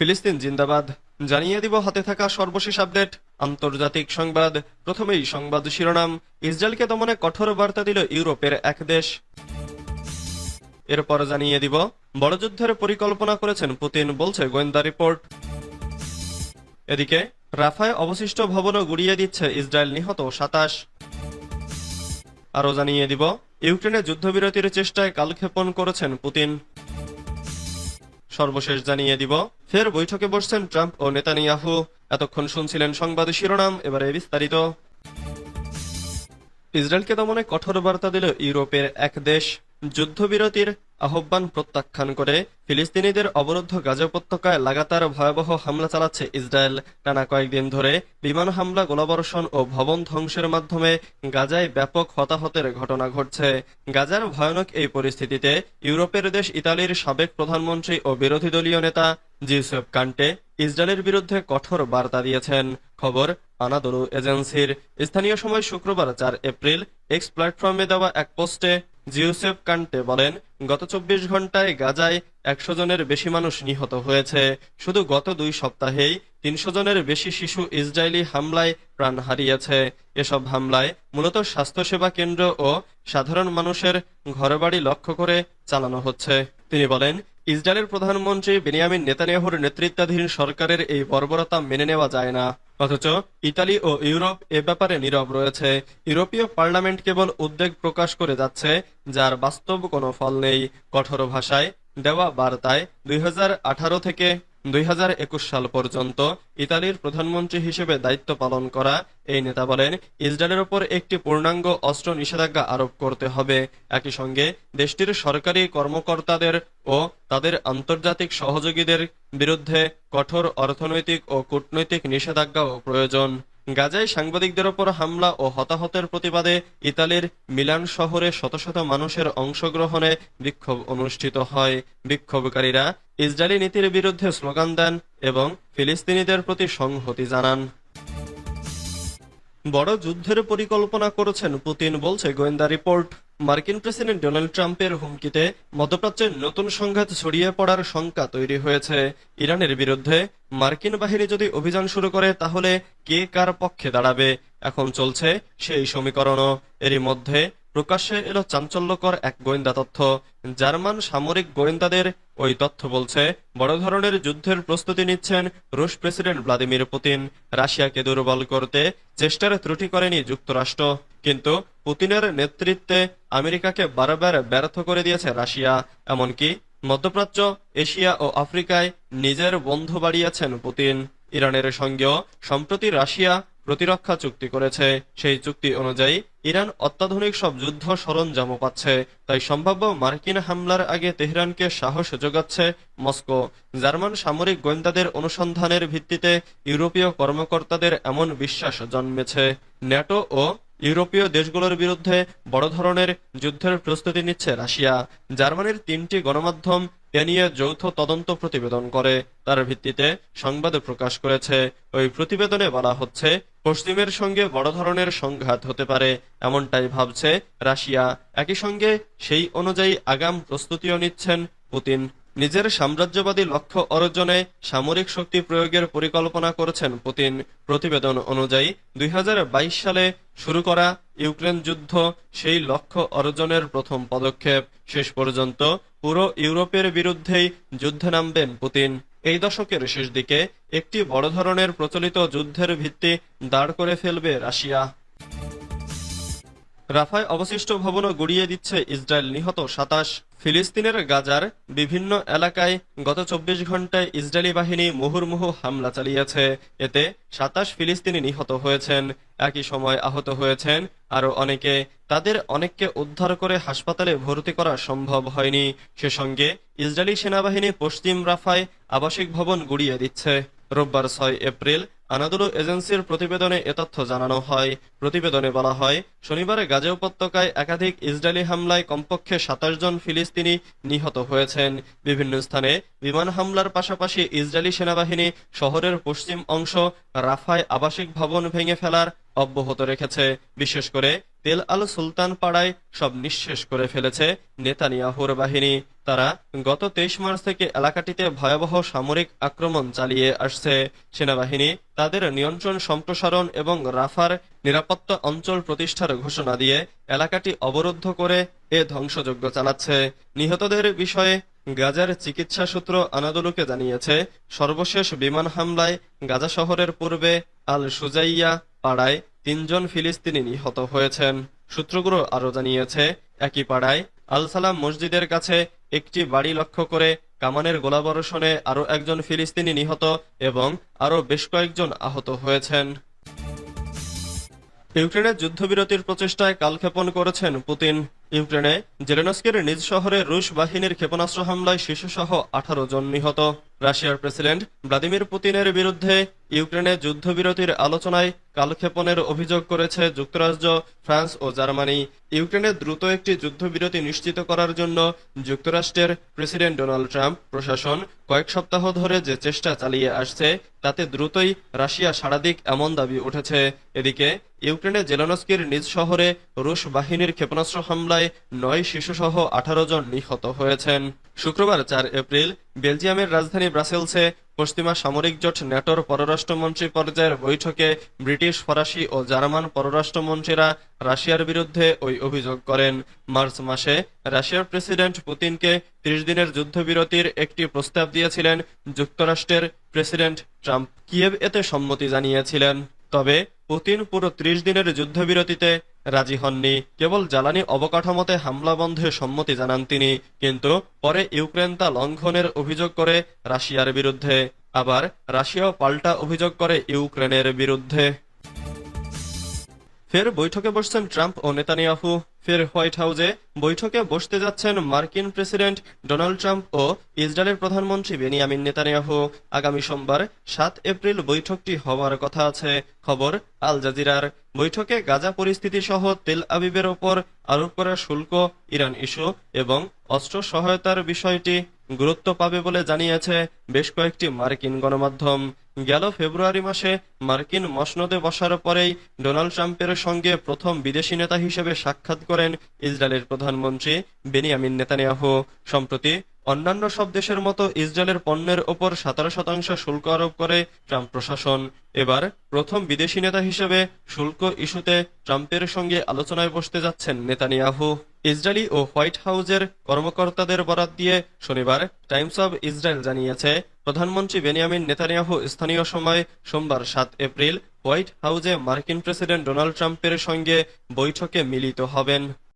ফিলিস্তিন জিন্দাবাদ। জানিয়ে দিব, হাতে থাকা সর্বশেষ আপডেট। আন্তর্জাতিক সংবাদ। প্রথমেই সংবাদ শিরোনাম। ইসরায়েলকে দমনে কঠোর বার্তা দিল ইউরোপের এক দেশ। এরপর জানিয়ে দিব, বড় যুদ্ধের পরিকল্পনা করেছেন পুতিন, বলছে গোয়েন্দা রিপোর্ট। এদিকে, রাফায় অবশিষ্ট ভবনও গুড়িয়ে দিচ্ছে ইসরায়েল নিহত সাতাশ। আরও জানিয়ে দিব, ইউক্রেনে যুদ্ধবিরতির চেষ্টায় কালক্ষেপণ করেছেন পুতিন। সর্বশেষ জানিয়ে দিব ফের বৈঠকে বসছেন ট্রাম্প ও নেতানিয়াহু। এতক্ষণ শুনছিলেন সংবাদ শিরোনাম, এবারে বিস্তারিত। ইসরায়েলকে দমনে কঠোর বার্তা দিল ইউরোপের এক দেশ। যুদ্ধবিরতির আহ্বান প্রত্যাখ্যান করে ফিলিস্তিনিদের অবরুদ্ধ গাজা উপত্যকায় লাগাতার ভয়াবহ হামলা চালাচ্ছে ইসরায়েল। টানা কয়েকদিন ধরে বিমান হামলা, গোলাবর্ষণ ও ভবন ধ্বংসের মাধ্যমে গাজায় ব্যাপক হতাহতের ঘটনা ঘটছে। গাজার ভয়ানক এই পরিস্থিতিতে ইউরোপের দেশ ইতালির সাবেক প্রধানমন্ত্রী ও বিরোধী দলীয় নেতা জিউসেফ কান্টে ইসরায়েলের বিরুদ্ধে কঠোর বার্তা দিয়েছেন। খবর আনাদোলু এজেন্সির। স্থানীয় সময় শুক্রবার চার এপ্রিল এক্স প্ল্যাটফর্মে দেওয়া এক পোস্টে জিউসেফ কান্টে বলেন, গত চব্বিশ ঘন্টায় গাজায় একশো জনের বেশি মানুষ নিহত হয়েছে। শুধু গত দুই সপ্তাহেই তিনশো জনের বেশি শিশু ইসরায়েলি হামলায় প্রাণ হারিয়েছে। এসব হামলায় মূলত স্বাস্থ্যসেবা কেন্দ্র ও সাধারণ মানুষের ঘরবাড়ি লক্ষ্য করে চালানো হচ্ছে। তিনি বলেন ইসরায়েলের প্রধানমন্ত্রী বেনিয়ামিন নেতানিয়াহুর নেতৃত্বাধীন সরকারের এই বর্বরতা মেনে নেওয়া যায় না। অথচ ইতালি ও ইউরোপ এ ব্যাপারে নীরব রয়েছে। ইউরোপীয় পার্লামেন্ট কেবল উদ্বেগ প্রকাশ করে যাচ্ছে, যার বাস্তব কোনো ফল নেই। কঠোর ভাষায় দেওয়া বার্তায় দুই হাজার আঠারো থেকে দুই হাজার একুশ সাল পর্যন্ত ইতালির প্রধানমন্ত্রী হিসেবে দায়িত্ব পালন করা এই নেতা বলেন, ইসরায়েলের ওপর একটি পূর্ণাঙ্গ অস্ত্র নিষেধাজ্ঞা আরোপ করতে হবে। একই সঙ্গে দেশটির সরকারি কর্মকর্তাদের ও তাদের আন্তর্জাতিক সহযোগীদের বিরুদ্ধে কঠোর অর্থনৈতিক ও কূটনৈতিক নিষেধাজ্ঞাও প্রয়োজন। গাজায় সাংবাদিকদের ওপর হামলা ও হতাহতের প্রতিবাদে ইতালির মিলান শহরে শত শত মানুষের অংশগ্রহণে বিক্ষোভ অনুষ্ঠিত হয়। বিক্ষোভকারীরা ইসরায়েলি নীতির বিরুদ্ধে স্লোগান দেন এবং ফিলিস্তিনিদের প্রতি সংহতি জানান। বড় যুদ্ধের পরিকল্পনা করেছেন পুতিন বলছে গোয়েন্দা রিপোর্ট। মার্কিন প্রেসিডেন্ট ডোনাল্ড ট্রাম্পের হুমকিতে মধ্যপ্রাচ্যের নতুন সংঘাত ছড়িয়ে পড়ার শঙ্কা তৈরি হয়েছে। ইরানের বিরুদ্ধে মার্কিন বাহিনী যদি অভিযান শুরু করে, তাহলে কে কার পক্ষে দাঁড়াবে? এখন চলছে সেই সমীকরণও। এরই মধ্যে প্রকাশ্যে এলো চাঞ্চল্যকর এক গোয়েন্দা তথ্য। জার্মান সামরিক গোয়েন্দাদের ওই তথ্য বলছে, বড় ধরনের যুদ্ধের প্রস্তুতি নিচ্ছেন রুশ প্রেসিডেন্ট ভ্লাদিমির পুতিন। রাশিয়াকে দুর্বল করতে চেষ্টার ত্রুটি করেনি যুক্তরাষ্ট্র। কিন্তু পুতিনের নেতৃত্বে আমেরিকাকে বারবার ব্যর্থ করে দিয়েছে রাশিয়া। এমনকি মধ্যপ্রাচ্য, এশিয়া ও আফ্রিকায় নিজের বন্ধু বাড়িয়েছেন পুতিন। ইরানের সঙ্গেও, সম্প্রতি রাশিয়া প্রতিরক্ষা চুক্তি করেছে। সেই চুক্তি অনুযায়ী ইরান অত্যাধুনিক সব যুদ্ধ সরঞ্জামও পাচ্ছে। তাই সম্ভাব্য মার্কিন হামলার আগে তেহরানকে সাহস যোগাচ্ছে মস্কো। জার্মান সামরিক গোয়েন্দাদের অনুসন্ধানের ভিত্তিতে ইউরোপীয় কর্মকর্তাদের এমন বিশ্বাস জন্মেছে। ন্যাটো ও ইউরোপীয় দেশগুলোর বিরুদ্ধে বড় ধরনের যুদ্ধের প্রস্তুতি নিচ্ছে রাশিয়া। জার্মানির তিনটি গণমাধ্যম এ নিয়ে যৌথ তদন্ত প্রতিবেদন করে। তার ভিত্তিতে সংবাদ প্রকাশ করেছে। ওই প্রতিবেদনে বলা হচ্ছে, পশ্চিমের সঙ্গে বড় ধরনের সংঘাত হতে পারে, এমনটাই ভাবছে রাশিয়া। একই সঙ্গে সেই অনুযায়ী আগাম প্রস্তুতিও নিচ্ছেন পুতিন। নিজের সাম্রাজ্যবাদী লক্ষ্য অর্জনে সামরিক শক্তি প্রয়োগের পরিকল্পনা করেছেন পুতিন। প্রতিবেদন অনুযায়ী, দুই হাজার বাইশ সালে শুরু করা ইউক্রেন যুদ্ধ সেই লক্ষ্য অর্জনের প্রথম পদক্ষেপ। শেষ পর্যন্ত পুরো ইউরোপের বিরুদ্ধেই যুদ্ধে নামবেন পুতিন। এই দশকের শেষ দিকে একটি বড় ধরনের প্রচলিত যুদ্ধের ভিত্তি দাঁড় করে ফেলবে রাশিয়া। রাফায় অবশিষ্ট ভবনও গুড়িয়ে দিচ্ছে ইসরায়েল নিহত সাতাশ ফিলিস্তিনের গাজার বিভিন্ন এলাকায় গত চব্বিশ ঘন্টায় ইসরায়েলি বাহিনী মুহুর্মুহু হামলা চালিয়েছে। এতে সাতাশ ফিলিস্তিনি নিহত হয়েছেন। একই সময় আহত হয়েছেন আরও অনেকে। তাদের অনেককে উদ্ধার করে হাসপাতালে ভর্তি করা সম্ভব হয়নি। সে সঙ্গে ইসরায়েলি সেনাবাহিনী পশ্চিম রাফায় আবাসিক ভবন গুড়িয়ে দিচ্ছে। রোববার ছয় এপ্রিল আনাদুলু এজেন্সির প্রতিবেদনে এ তথ্য জানানো হয়। প্রতিবেদনে বলা হয়, শনিবারে গাজা উপত্যকায় একাধিক ইসরায়েলি হামলায় কমপক্ষে সাতাশ জন ফিলিস্তিনি নিহত হয়েছেন। বিভিন্ন স্থানে বিমান হামলার পাশাপাশি ইসরায়েলি সেনাবাহিনী শহরের পশ্চিম অংশ রাফায় আবাসিক ভবন ভেঙে ফেলার অব্যাহত রেখেছে। বিশেষ করে তেল আল সুলতান পাড়ায় সব নিঃশেষ করে ফেলেছে নেতানিয়াহুর বাহিনী। তারা গত তেইশ মার্চ থেকে এলাকাটিতে ভয়াবহ সামরিক আক্রমণ চালিয়ে আসছে। সেনাবাহিনী তাদের নিয়ন্ত্রণ, সম্প্রসারণ এবং রাফার নিরাপত্তা অঞ্চল প্রতিষ্ঠার ঘোষণা দিয়ে এলাকাটি অবরুদ্ধ করে এ ধ্বংসযজ্ঞ চালাচ্ছে। নিহতদের বিষয়ে গাজার চিকিৎসা সূত্র আনাদুলুকে জানিয়েছে, সর্বশেষ বিমান হামলায় গাজা শহরের পূর্বে আল সুজাইয়া পাড়ায় তিনজন ফিলিস্তিনি নিহত হয়েছেন। সূত্রগুলো আরও জানিয়েছে, একই পাড়ায় আল সালাম মসজিদের কাছে একটি বাড়ি লক্ষ্য করে কামানের গোলাবর্ষণে আরও একজন ফিলিস্তিনি নিহত এবং আরও বেশ কয়েকজন আহত হয়েছেন। ইউক্রেনের যুদ্ধবিরতির প্রচেষ্টায় কালক্ষেপণ করেছেন পুতিন। ইউক্রেনে জেলেনস্কের নিজ শহরে রুশ বাহিনীর ক্ষেপণাস্ত্র হামলায় শিশুসহ আঠারো জন নিহত। রাশিয়ার প্রেসিডেন্ট ভ্লাদিমির পুতিনের বিরুদ্ধে ইউক্রেনে যুদ্ধবিরতির আলোচনায় কালক্ষেপণের অভিযোগ করেছে যুক্তরাজ্য, ফ্রান্স ও জার্মানি। ইউক্রেনে দ্রুত একটি যুদ্ধবিরতি নিশ্চিত করার জন্য যুক্তরাষ্ট্রের প্রেসিডেন্ট ডোনাল্ড ট্রাম্প প্রশাসন কয়েক সপ্তাহ ধরে যে চেষ্টা চালিয়ে আসছে, তাতে দ্রুতই রাশিয়া সারাদিক এমন দাবি উঠেছে। এদিকে, ইউক্রেনে জেলানস্কির নিজ শহরে রুশ বাহিনীর ক্ষেপণাস্ত্র হামলায় নয় শিশুসহ আঠারো জন নিহত হয়েছেন। শুক্রবার চার এপ্রিল বেলজিয়ামের রাজধানী ব্রাসেলসে পশ্চিমা সামরিক জোট ন্যাটোর পররাষ্ট্রমন্ত্রী পর্যায়ের বৈঠকে ব্রিটিশ, ফরাসি ও জার্মান পররাষ্ট্রমন্ত্রীরা রাশিয়ার বিরুদ্ধে ওই অভিযোগ করেন। মার্চ মাসে রাশিয়ার প্রেসিডেন্ট পুতিনকে ত্রিশ দিনের যুদ্ধবিরতির একটি প্রস্তাব দিয়েছিলেন যুক্তরাষ্ট্রের প্রেসিডেন্ট ট্রাম্প। কিয়েভ এতে সম্মতি জানিয়েছিলেন। তবে পুতিন পুরো ত্রিশ দিনের যুদ্ধবিরতিতে রাজি হননি। কেবল জ্বালানি অবকাঠামোতে হামলা বন্ধে সম্মতি জানান তিনি। কিন্তু পরে ইউক্রেন তা লঙ্ঘনের অভিযোগ করে রাশিয়ার বিরুদ্ধে। আবার রাশিয়াও পাল্টা অভিযোগ করে ইউক্রেনের বিরুদ্ধে। ফের বৈঠকে বসছেন ট্রাম্প ও নেতানিয়াহু। ফের হোয়াইট হাউসে বৈঠকে বসতে যাচ্ছেন মার্কিন প্রেসিডেন্ট ডোনাল্ড ট্রাম্প ও ইসরায়েলের প্রধানমন্ত্রী বেনিয়ামিন নেতানিয়াহু। আগামী সোমবার সাত এপ্রিল বৈঠকটি হওয়ার কথা আছে। খবর, আল জাজিরার। বৈঠকে গাজা পরিস্থিতি সহ তেল আবিবের ওপর আরোপ করা শুল্ক, ইরান ইস্যু এবং অস্ত্র সহায়তার বিষয়টি গুরুত্ব পাবে বলে জানিয়েছে বেশ কয়েকটি মার্কিন গণমাধ্যম। গেল ফেব্রুয়ারি মাসে মার্কিন মসনদে বসার পরেই ডোনাল্ড ট্রাম্পের সঙ্গে প্রথম বিদেশি নেতা হিসেবে সাক্ষাৎ করেন ইসরায়েলের প্রধানমন্ত্রী বেনিয়ামিন নেতানিয়াহু। সম্প্রতি অন্যান্য সব দেশের মতো ইসরায়েলের পণ্যের ওপর সতেরো শতাংশ শুল্ক আরোপ করে ট্রাম্প প্রশাসন। এবার প্রথম বিদেশি নেতা হিসেবে শুল্ক ইস্যুতে ট্রাম্পের সঙ্গে আলোচনায় বসতে যাচ্ছেন নেতানিয়াহু। ইসরায়েলি ও হোয়াইট হাউজের কর্মকর্তাদের বরাত দিয়ে শনিবার টাইমস অব ইসরায়েল জানিয়েছে, প্রধানমন্ত্রী বেনিয়ামিন নেতানিয়াহু স্থানীয় সময় সোমবার সাত এপ্রিল হোয়াইট হাউজে মার্কিন প্রেসিডেন্ট ডোনাল্ড ট্রাম্পের সঙ্গে বৈঠকে মিলিত হবেন।